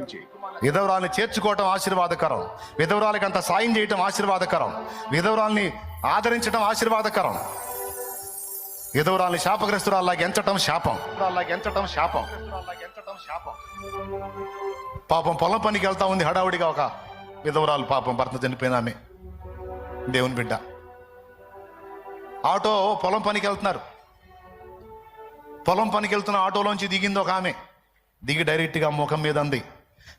తప్పించి విధవరాల్ని చేర్చుకోవటం ఆశీర్వాదకరం. విధవరాలకి అంత సాయం చేయటం ఆశీర్వాదకరం. విధవరాల్ని ఆదరించడం ఆశీర్వాదకరం. విధవరాల్ని శాపగ్రస్తురాల్లాగా ఎంచటం శాపం. ఎంచటం శాపం. శాపం. పాపం పొలం పనికి వెళ్తా ఉంది హడావుడిగా ఒక విధవరాలు పాపం భర్త చనిపోయిన ఆమె. దేవుని బిడ్డ. ఆటో పొలం పనికి వెళ్తున్నారు. పొలం పనికి వెళ్తున్న ఆటోలోంచి దిగింది ఒక ఆమె. దిగి డైరెక్ట్గా ముఖం మీద అంది.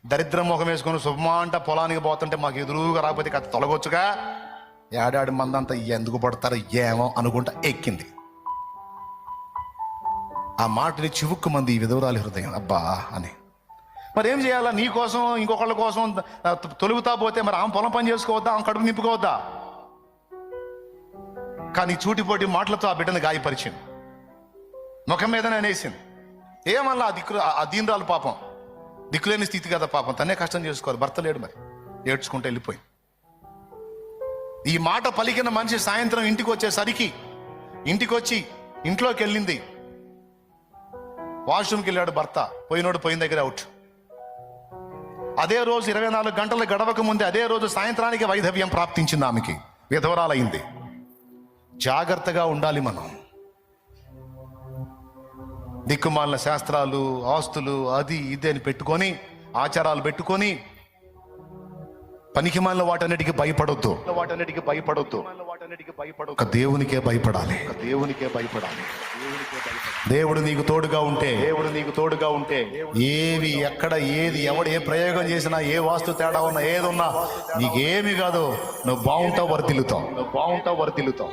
దరిద్రం ముఖం వేసుకొని శుభమా అంట పొలానికి పోతుంటే మాకు ఎదురుగా రాకపోతే కథ తొలగొచ్చుగా? ఏడాడి మందంతా ఎందుకు పడతారు ఏమో అనుకుంటా ఎక్కింది. ఆ మాటని చివుక్కు మంది ఈ విధవరాలి హృదయం అబ్బా అని. మరి ఏం చేయాలా? నీ కోసం ఇంకొకళ్ళ కోసం తొలుగుతా పోతే మరి ఆమె పొలం పని చేసుకోవద్దా? ఆమె కడుపు నింపుకోవద్దా? కానీ చూటిపోటి మాటలతో ఆ బిడ్డను గాయపరిచింది. ముఖం మీదనే అనేసింది. ఏమల్లా ఆ దిక్కు ఆ దీనరాలు పాపం దిక్కులేని స్థితి కదా పాపం. తనే కష్టం చేసుకోవాలి. భర్త లేడు మరి. ఏడ్చుకుంటే వెళ్ళిపోయి ఈ మాట పలికిన మనిషి సాయంత్రం ఇంటికి వచ్చేసరికి ఇంటికి వచ్చి ఇంట్లోకి వెళ్ళింది. వాష్రూమ్కి వెళ్ళాడు భర్త. పోయినోడు పోయిన దగ్గర అవుట్. అదే రోజు ఇరవై నాలుగు గంటలు గడవక ముందే అదే రోజు సాయంత్రానికి వైధవ్యం ప్రాప్తించింది ఆమెకి. విధవరాలైంది. జాగ్రత్తగా ఉండాలి మనం. దిక్కుమాలిన శాస్త్రాలు ఆస్తులు అది ఇది అని పెట్టుకొని ఆచారాలు పెట్టుకొని వాటన్నిటికి భయపడొద్దు. వాటన్నిటికి భయపడొద్దు. వాటన్నిటికి భయపడొద్దు. ఒక దేవునికే భయపడాలి. దేవునికే భయపడాలి. దేవుడు నీకు తోడుగా ఉంటే దేవుడు నీకు తోడుగా ఉంటే ఏవి ఎక్కడ ఏది ఎవడు ఏ ప్రయోగం చేసినా ఏ వాస్తు తేడా ఉన్నా ఏదున్నా నీకేమి కాదు నువ్వు బాగుంటావు వర్తిల్లుతావు నువ్వు బాగుంటావు వర్తిల్లుతావు